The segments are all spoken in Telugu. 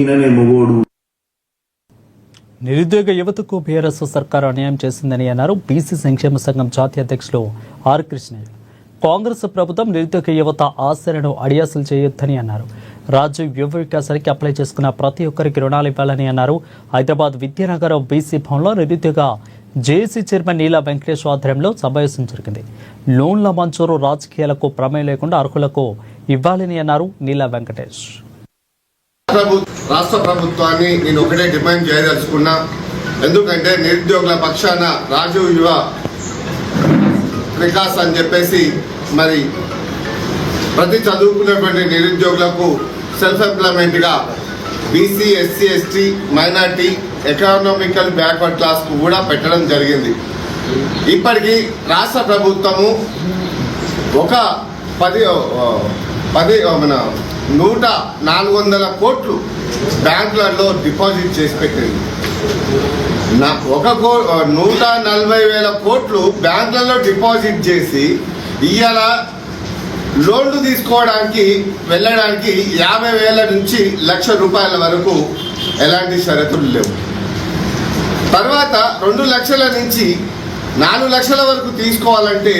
ఈయననే మొగోడు. నిరుద్యోగ యువతకు బీఆర్ఎస్ సర్కారు అన్యాయం చేసిందని అన్నారు బీసీ సంక్షేమ సంఘం జాతీయ అధ్యక్షులు ఆర్ కృష్ణయ్య. కాంగ్రెస్ ప్రభుత్వం నిరుద్యోగ యువత ఆశలను అడియాసలు చేయొద్దని అన్నారు. రాజ్య యువ వికాసానికి అప్లై చేసుకున్న ప్రతి ఒక్కరికి రుణాలు ఇవ్వాలని అన్నారు. హైదరాబాద్ విద్యానగరం బీసీ భవన్లో నిరుద్యోగ జేఏసీ చైర్మన్ నీలా వెంకటేష్ ఆధ్వర్యంలో సమావేశం జరిగింది. లోన్ల మంజూరు రాజకీయాలకు ప్రమేయం లేకుండా అర్హులకు ఇవ్వాలని అన్నారు నీలా వెంకటేష్. ప్రభు రాష్ట్ర ప్రభుత్వాన్ని నేను ఒకటే డిమాండ్ చేయదలుచుకున్నా. ఎందుకంటే నిరుద్యోగుల పక్షాన రాజీవ్ యువ వికాస్ అని చెప్పేసి మరి ప్రతి చదువుకున్నటువంటి నిరుద్యోగులకు self ఎంప్లాయ్మెంట్గా BC SC ST minority economical backward క్లాస్కు కూడా పెట్టడం జరిగింది. ఇప్పటికీ రాష్ట్ర ప్రభుత్వము ఒక పది పది మన నూట నాలుగు వందల కోట్లు బ్యాంకులలో డిపాజిట్ చేసి పెట్టింది. నా ఒక కో నూట నలభై వేల కోట్లు బ్యాంకులలో డిపాజిట్ చేసి ఇవాళ లోన్లు తీసుకోవడానికి వెళ్ళడానికి యాభై వేల నుంచి లక్ష రూపాయల వరకు ఎలాంటి షరతులు లేవు. తర్వాత రెండు లక్షల నుంచి నాలుగు లక్షల వరకు తీసుకోవాలంటే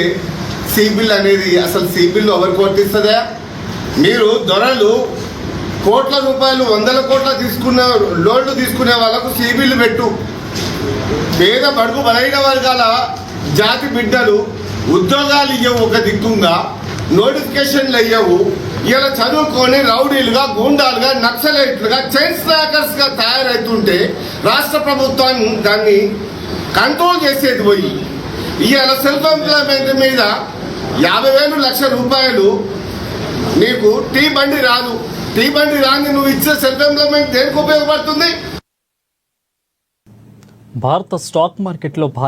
సిబిల్ అనేది అసలు సిబిల్ ఎవరికి వర్తిస్తుందా మీరు దొరలు కోట్ల రూపాయలు వందల కోట్ల తీసుకున్న లోన్లు తీసుకునే వాళ్ళకు సీబీలు పెట్టు. పేద బడుగు బలైన వర్గాల జాతి బిడ్డలు ఉద్యోగాలు ఇవ్వవు ఒక దిక్కుంగా నోటిఫికేషన్లు ఇవ్వవు ఇలా చదువుకొని రౌడీలుగా గూండాలుగా నక్సలైట్లుగా చైన్ స్నాకర్స్గా తయారవుతుంటే రాష్ట్ర ప్రభుత్వం దాన్ని కంట్రోల్ చేసేది పోయి ఇవాళ సెల్ఫ్ ఎంప్లాయ్మెంట్ మీద యాభై వేలు లక్ష రూపాయలు నీకు టీ బండి రాదు. టీ బండి రాని నువ్వు ఇచ్చే సెల్ఫ్ ఎంప్లాయ్మెంట్ దేనికి ఉపయోగపడుతుంది? భారత స్టాక్ మార్కెట్లో భారీ